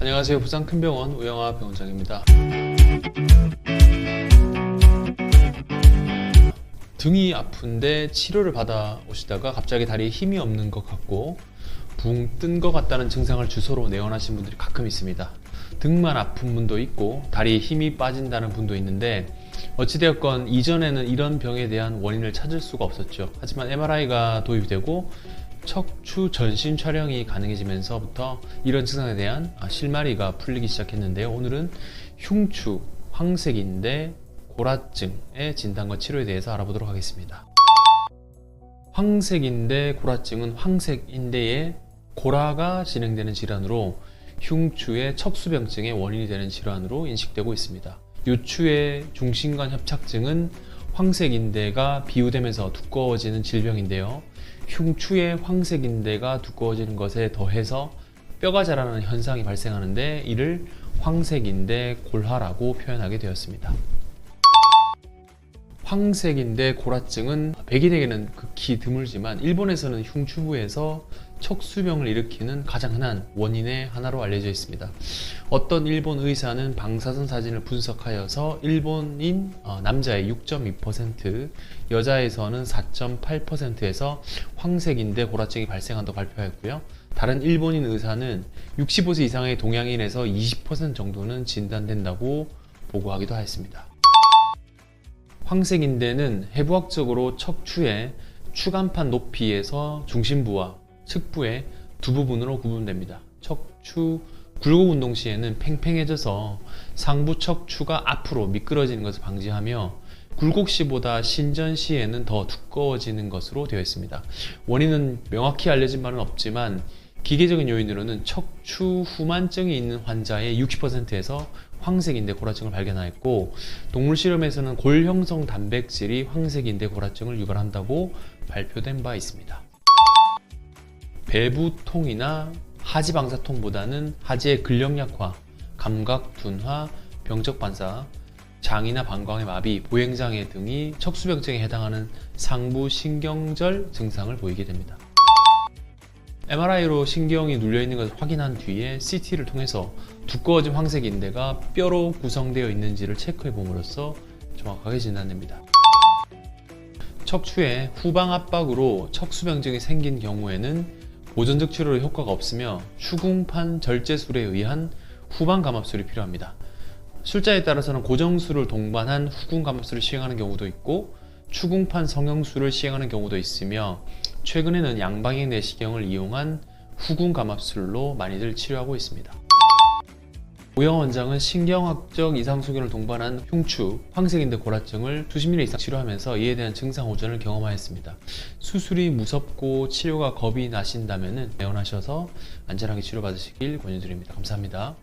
안녕하세요. 부산 큰병원 우영아 병원장입니다. 등이 아픈데 치료를 받아 오시다가 갑자기 다리에 힘이 없는 것 같고 붕 뜬 것 같다는 증상을 주소로 내원하신 분들이 가끔 있습니다. 등만 아픈 분도 있고 다리에 힘이 빠진다는 분도 있는데 어찌되었건 이전에는 이런 병에 대한 원인을 찾을 수가 없었죠. 하지만 MRI가 도입되고 척추 전신 촬영이 가능해지면서부터 이런 증상에 대한 아, 실마리가 풀리기 시작했는데요. 오늘은 흉추, 황색인대, 고라증의 진단과 치료에 대해서 알아보도록 하겠습니다. 황색인대 고라증은 황색인대에 고라가 진행되는 질환으로 흉추의 척수병증의 원인이 되는 질환으로 인식되고 있습니다. 요추의 중심관 협착증은 황색 인대가 비우되면서 두꺼워지는 질병인데요. 흉추의 황색 인대가 두꺼워지는 것에 더해서 뼈가 자라는 현상이 발생하는데 이를 황색 인대 골화라고 표현하게 되었습니다. 황색인대 고라증은 백인에게는 극히 드물지만 일본에서는 흉추부에서 척수병을 일으키는 가장 흔한 원인의 하나로 알려져 있습니다. 어떤 일본 의사는 방사선 사진을 분석하여서 일본인 어, 남자의 6.2%, 여자에서는 4.8%에서 황색인대 고라증이 발생한다고 발표했고요. 다른 일본인 의사는 65세 이상의 동양인에서 20% 정도는 진단된다고 보고하기도 하였습니다. 황색인대는 해부학적으로 척추의 추간판 높이에서 중심부와 측부의 두 부분으로 구분됩니다. 척추 굴곡 운동 시에는 팽팽해져서 상부 척추가 앞으로 미끄러지는 것을 방지하며 굴곡 시보다 신전 시에는 더 두꺼워지는 것으로 되어 있습니다. 원인은 명확히 알려진 바는 없지만 기계적인 요인으로는 척추 후만증이 있는 환자의 60%에서 황색인대 고라증을 발견하였고 동물 실험에서는 골 형성 단백질이 황색인대 고라증을 유발한다고 발표된 바 있습니다. 배부통이나 하지 방사통보다는 하지의 근력 약화, 감각 둔화, 병적 반사, 장이나 방광의 마비, 보행장애 등이 척수병증에 해당하는 상부 신경절 증상을 보이게 됩니다. MRI로 신경이 눌려 있는 것을 확인한 뒤에 CT를 통해서 두꺼워진 황색 인대가 뼈로 구성되어 있는지를 체크해 봄으로써 정확하게 진단됩니다. 척추의 후방 압박으로 척수병증이 생긴 경우에는 보존적 치료로 효과가 없으며 추궁판 절제술에 의한 후방 감압술이 필요합니다. 술자에 따라서는 고정술을 동반한 후궁 감압술을 시행하는 경우도 있고 추궁판 성형술을 시행하는 경우도 있으며 최근에는 양방향 내시경을 이용한 후궁 감압술로 많이들 치료하고 있습니다. 오영 원장은 신경학적 이상 소견을 동반한 흉추, 황색인대 고라증을 수십 년 이상 치료하면서 이에 대한 증상 호전을 경험하였습니다. 수술이 무섭고 치료가 겁이 나신다면 내원하셔서 안전하게 치료받으시길 권유드립니다. 감사합니다.